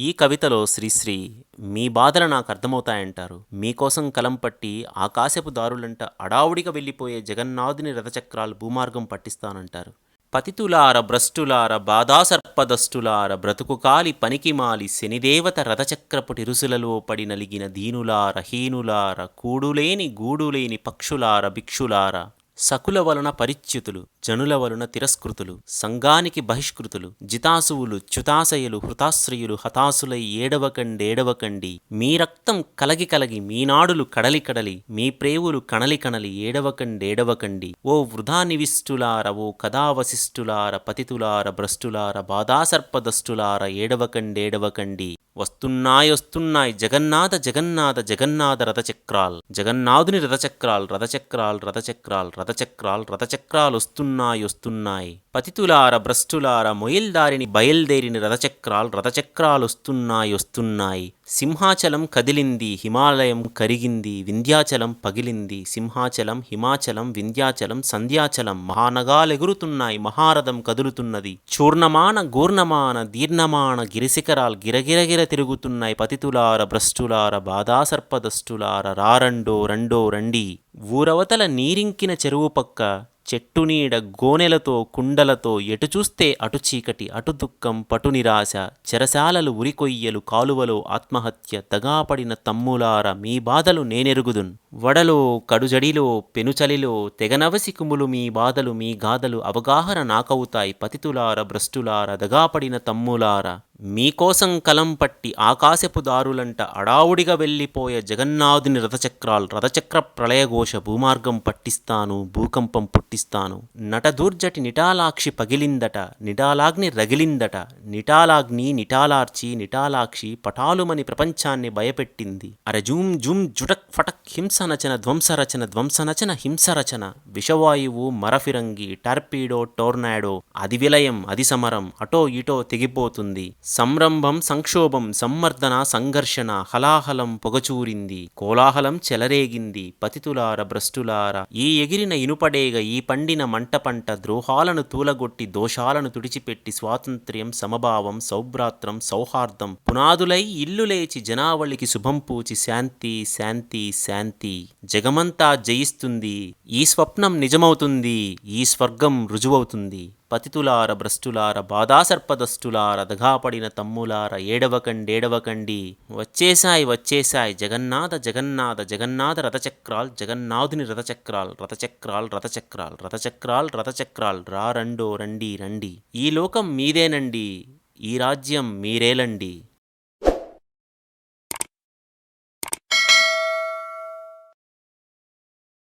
ఈ కవితలో శ్రీశ్రీ మీ బాధలు నాకు అర్థమవుతాయంటారు. మీకోసం కలం పట్టి ఆకాశపు దారులంట అడావుడిగా వెళ్ళిపోయే జగన్నాథుని రథచక్రాలు భూమార్గం పట్టిస్తానంటారు. పతితులార భ్రష్టులార బాధాసర్పదష్టులార బ్రతుకు కాలి పనికిమాలి శనిదేవత రథచక్రపు టిరుసులలో పడి నలిగిన దీనులార హీనులార కూడులేని గూడులేని పక్షులార భిక్షులార సకుల వలన పరిచ్యుతులు జనుల వలన తిరస్కృతులు సంఘానికి బహిష్కృతులు జితాసువులు చ్యుతాశయులు హృతాశ్రయులు హతాసులై ఏడవకండేడవకండి. మీ రక్తం కలగి కలగి మీ నాడులు కడలి కడలి మీ ప్రేవులు కణలి కణలి ఏడవకండేడవకండి. ఓ వృధా నివిష్టులార ఓ కథావశిష్టులార పతితులార భ్రష్టులార బాధాసర్పదష్టులార ఏడవకండేడవకండి. వస్తున్నాయొస్తున్నాయి జగన్నాథ జగన్నాథ జగన్నాథ రథచక్రాల్ జగన్నాథుని రథచక్రాల్ రథచక్రాల్ రథచక్రాల్ రథచక్రాల్ రథచక్రాలు వస్తున్నాయి వస్తున్నాయి. పతితులార భ్రష్టులార మొయిల్దారిని బయల్దేరిన రథచక్రాలు రథచక్రాలొస్తున్నాయి వస్తున్నాయి సింహాచలం కదిలింది హిమాలయం కరిగింది వింధ్యాచలం పగిలింది. సింహాచలం హిమాచలం వింధ్యాచలం సంధ్యాచలం మహానగాలెగురుతున్నాయి మహారథం కదులుతున్నది. చూర్ణమాన గూర్ణమాన దీర్ణమాన గిరిశిఖరాలు గిరగిరగిర తిరుగుతున్నాయి. పతితులార భ్రష్టులార బాధాసర్పదష్టులార రారండో రెండో రండి. ఊరవతల నీరింకిన చెరువు పక్క చెట్టు నీడ గోనెలతో కుండలతో ఎటు చూస్తే అటు చీకటి అటు దుఃఖం పటు నిరాశ చెరసాలలు ఉరికొయ్యలు కాలువలో ఆత్మహత్య దగాపడిన తమ్ములార మీ బాధలు నేనెరుగుదున్. వడలో కడుజడిలో పెనుచలిలో తెగనవసి కుములు మీ బాధలు మీ గాథలు అవగాహన నాకవుతాయి పతితులార భ్రష్టులార దగాపడిన తమ్ములార. మీకోసం కలం పట్టి ఆకాశపు దారులంట అడావుడిగా వెళ్ళిపోయే జగన్నాథుని రథచక్రాలు రథచక్ర ప్రళయఘోష భూమార్గం పట్టిస్తాను భూకంపం పుట్టిస్తాను. నటదూర్జటి నిటాలాక్షి పగిలిందట నిటాలాగ్ని రగిలిందట నిటాలాగ్ని నిటాలార్చి నిటాలాక్షి పటాలుమని ప్రపంచాన్ని భయపెట్టింది. అరె జూమ్ జూమ్ జుటక్ ఫటక్ హింస రచన ధ్వంసరచన ధ్వంసనచన హింసరచన విషవాయువు మరఫిరంగి టార్పీడో టోర్నాడో అది విలయం అది సమరం అటో ఇటో తెగిపోతుంది. సంరంభం సంక్షోభం సమ్మర్దన సంఘర్షణ హలాహలం పొగచూరింది. కోలాహలం చెలరేగింది. పతితులార భ్రష్టులార. ఈ ఎగిరిన ఇనుపడేగ ఈ పండిన మంట పంట ద్రోహాలను తూలగొట్టి దోషాలను తుడిచిపెట్టి స్వాతంత్ర్యం సమభావం సౌభ్రాత్రం సౌహార్దం. పునాదులై ఇల్లు లేచి జనావళికి శుభం పూచి శాంతి శాంతి శాంతి. జగమంతా జయిస్తుంది ఈ స్వప్నం నిజమవుతుంది ఈ స్వర్గం రుజువవుతుంది. పతితులార భ్రష్టులార బాధాసర్పదష్టులార దగాపడిన తమ్ములార ఏడవకండేడవకండి వచ్చేసాయి వచ్చేసాయి జగన్నాథ జగన్నాథ జగన్నాథ రథచక్రాల్ జగన్నాథుని రథచక్రాల్ రథచక్రాల్ రథచక్రాల్ రథచక్రాల్ రథచక్రాల్ రా రండో రండి రండి. ఈ లోకం మీదేనండి ఈ రాజ్యం మీరేలండి.